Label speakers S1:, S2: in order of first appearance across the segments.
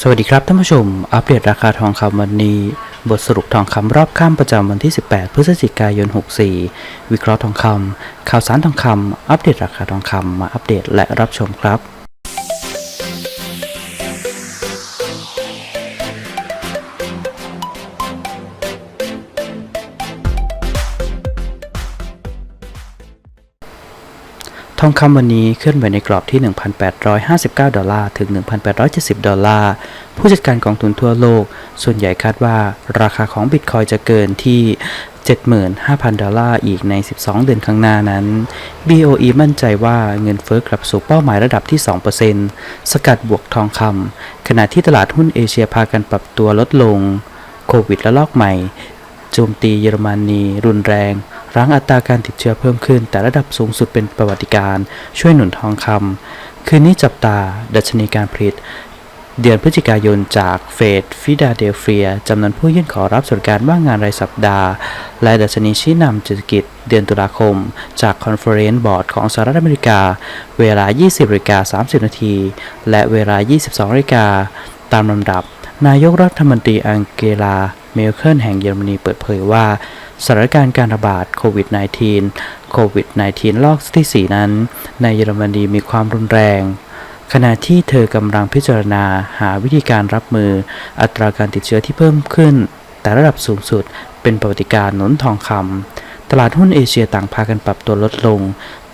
S1: สวัสดีครับท่านผู้ชม อัปเดตราคาทองคำวันนี้ บทสรุปทองคำรอบข้ามประจำวันที่ 18 พฤศจิกายน 64 วิเคราะห์ทองคำข่าวสารทองคำอัปเดตราคาทองคำมาอัปเดตและรับชมครับ องคำวันนี้เคลื่อนไหวในกรอบที่ 1,859 ดอลลาร์ ถึง 1,870 ดอลลาร์ ผู้จัดการกองทุนทั่วโลก ส่วนใหญ่คาดว่าราคาของบิตคอยจะเกินที่ 75,000 ดอลลาร์อีกใน 12 เดือนข้างหน้านั้น BOE มั่นใจว่าเงินเฟ้อกลับสู่เป้าหมายระดับที่ 2%สกัดบวกทองคำขณะที่ตลาดหุ้นเอเชียพากันปรับตัวลดลง โควิดระลอกใหม่โจมตีเยอรมนีรุนแรง รั้งอัตราการติดเชื้อเพิ่มขึ้น แต่ระดับสูงสุดเป็นประวัติการณ์ช่วยหนุนทองคำคืนนี้จับตา ดัชนีการผลิต เดือนพฤศจิกายนจากเฟดฟิลาเดลเฟียจำนวนผู้ยื่นขอรับสวัสดิการว่างงานรายสัปดาห์ และดัชนีชี้นำเศรษฐกิจเดือนตุลาคม จากคอนเฟอเรนซ์บอร์ดของสหรัฐอเมริกา เวลา 20นาฬิกา30 นาที และเวลา 22นาฬิกาตามลำดับ นายกรัฐมนตรีอังเกลา เมลเคิลแห่งเยอรมนีเปิดเผยว่าสถานการณ์การระบาดโควิด -19 โควิด -19 รอบที่ 4 นั้น ในเยอรมนีมีความรุนแรง ขณะที่เธอกำลังพิจารณาหาวิธีการรับมืออัตราการติดเชื้อที่เพิ่มขึ้น แต่ระดับสูงสุดเป็นประวัติการหนุนทองคำตลาดหุ้นเอเชียต่างพากันปรับตัวลดลง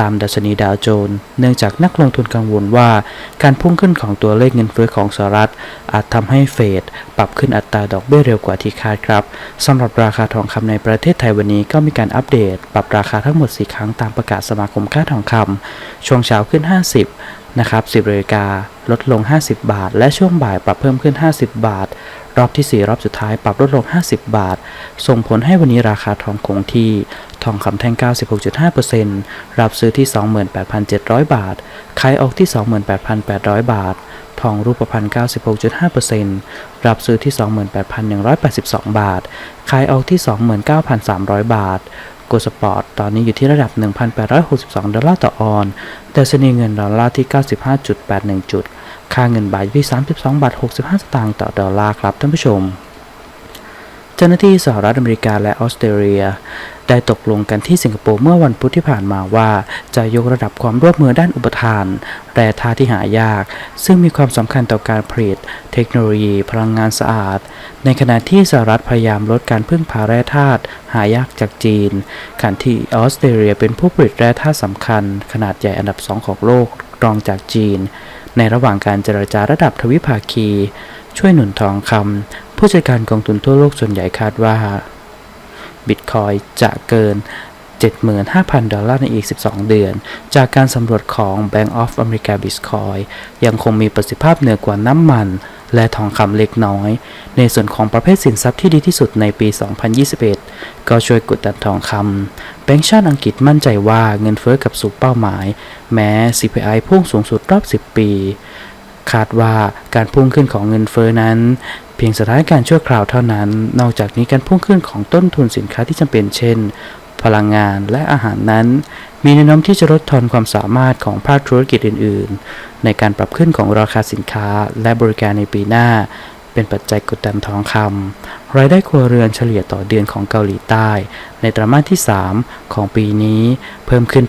S1: ตามดัชนีดาวโจนส์เนื่องจากนักลงทุนกังวลว่า การพุ่งขึ้นของตัวเลขเงินเฟ้อของสหรัฐ อาจทำให้เฟดปรับขึ้นอัตราดอกเบี้ยเร็วกว่าที่คาดครับสำหรับราคาทองคำในประเทศไทยวันนี้ก็มีการอัปเดต ปรับราคาทั้งหมด 4 ครั้งตามประกาศสมาคมค่าทองคำช่วงเช้าขึ้น 50นะครับ10นาฬิกาลดลง 50 บาท และช่วงบ่ายปรับเพิ่มขึ้น 50 บาท รอบที่ 4 รอบสุดท้ายปรับลดลง 50 บาท ส่งผลให้วันนี้ราคาทองคงที่ ทองคำแท่ง 96.5%รับซื้อที่ 28,700 บาท ขายออกที่ 28,800 บาท ทองรูปพรรณ96.5%รับซื้อที่ 28,182 บาท ขายออกที่ 29,300 บาท โกลสปอร์ตตอนนี้อยู่ที่ระดับ 1,862 ดอลลาร์ต่อออนแต่ชนีเงินดอลลาร์ที่ 95.81 จุด ค่าเงินบาทอยู่ที่ 32 บาท 65 สตางค์ต่อดอลลาร์ครับท่านผู้ชม เจ้าหน้าที่สหรัฐอเมริกาและออสเตรเลีย ได้ตกลงกันที่สิงคโปร์เมื่อวันพุธที่ผ่านมาว่า จะยกระดับความร่วมมือด้านอุปทาน แร่ธาตุที่หายาก ซึ่งมีความสำคัญต่อการผลิต เทคโนโลยี พลังงานสะอาด ในขณะที่สหรัฐพยายามลดการพึ่งพาแร่ธาตุหายากจากจีนขณะที่ออสเตรเลียเป็นผู้ผลิตแร่ธาตุสำคัญ ขนาดใหญ่อันดับสองของโลกรองจากจีน ในระหว่างการเจรจาระดับทวิภาคี ช่วยหนุนทองคำผู้จัดการกองทุนทั่วโลกส่วนใหญ่คาดว่า บิตคอยจะเกิน 75,000 ดอลลาร์ในอีก 12 เดือน จากการสำรวจของ Bank of America Bitcoin ยังคงมีประสิทธิภาพเหนือกว่าน้ำมันและทองคำเล็กน้อย ในส่วนของประเภทสินทรัพย์ที่ดีที่สุดในปี 2021 ก็ช่วยกดดันทองคำแบงก์ชาติอังกฤษมั่นใจว่าเงินเฟ้อกับสู่เป้าหมาย แม้ CPI พุ่งสูงสุดรอบ 10 ปี คาดว่าการพุ่งขึ้นของเงินเฟ้อนั้น เพียงสถานการณ์ชั่วคราวเท่านั้น นอกจากนี้การพุ่งขึ้นของต้นทุนสินค้าที่จำเป็นเช่น พลังงานและอาหารนั้น มีแนวโน้มที่จะลดทอนความสามารถของภาคธุรกิจอื่น ๆ ในการปรับขึ้นของราคาสินค้าและบริการในปีหน้า เป็นปัจจัยกดดันทองคำรายได้ครัวเรือนเฉลี่ยต่อเดือนของเกาหลีใต้ ในไตรมาสที่ 3 ของปีนี้เพิ่มขึ้น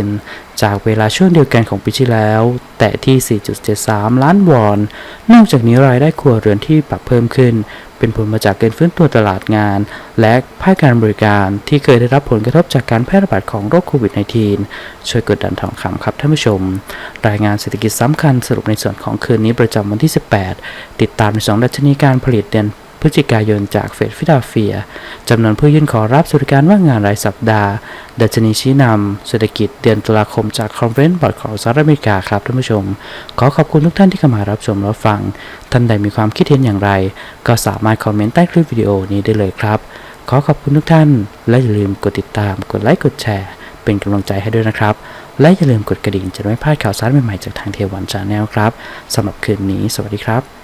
S1: 8%จากเวลาช่วงเดียวกันของปีที่แล้ว แต่ที่ 4.73 ล้านวอน นอกจากนี้รายได้ครัวเรือนที่ปรับเพิ่มขึ้น เป็นผลมาจากการฟื้นตัวตลาดงาน และภาคการบริการที่เคยได้รับผลกระทบจากการแพร่ระบาดของโรคโควิด -19 ช่วยกดดันทองคำครับท่านผู้ชม รายงานเศรษฐกิจสำคัญสรุปในส่วนของคืนนี้ประจำวันที่ 18 ติดตามในสองดัชนีการผลิตเดือน พฤศจิกายนจากเฟดฟิลาเฟียจำนวนผู้ยื่นขอรับสวัสดิการว่างงานรายสัปดาห์ ดัชนีชี้นำเศรษฐกิจเดือนตุลาคมจากคอนเฟนซ์บอร์ดของสหรัฐอเมริกาครับท่านผู้ชม ขอขอบคุณทุกท่านที่เข้ามารับชมรับฟัง ท่านใดมีความคิดเห็นอย่างไร ก็สามารถคอมเมนต์ใต้คลิปวิดีโอนี้ได้เลยครับ ขอขอบคุณทุกท่าน และอย่าลืมกดติดตาม กดไลค์กดแชร์ เป็นกำลังใจให้ด้วยนะครับ และอย่าลืมกดกระดิ่งจะได้ไม่พลาดข่าวสารใหม่ๆจากทางเทวันชาแนลครับสำหรับคืนนี้ สวัสดีครับ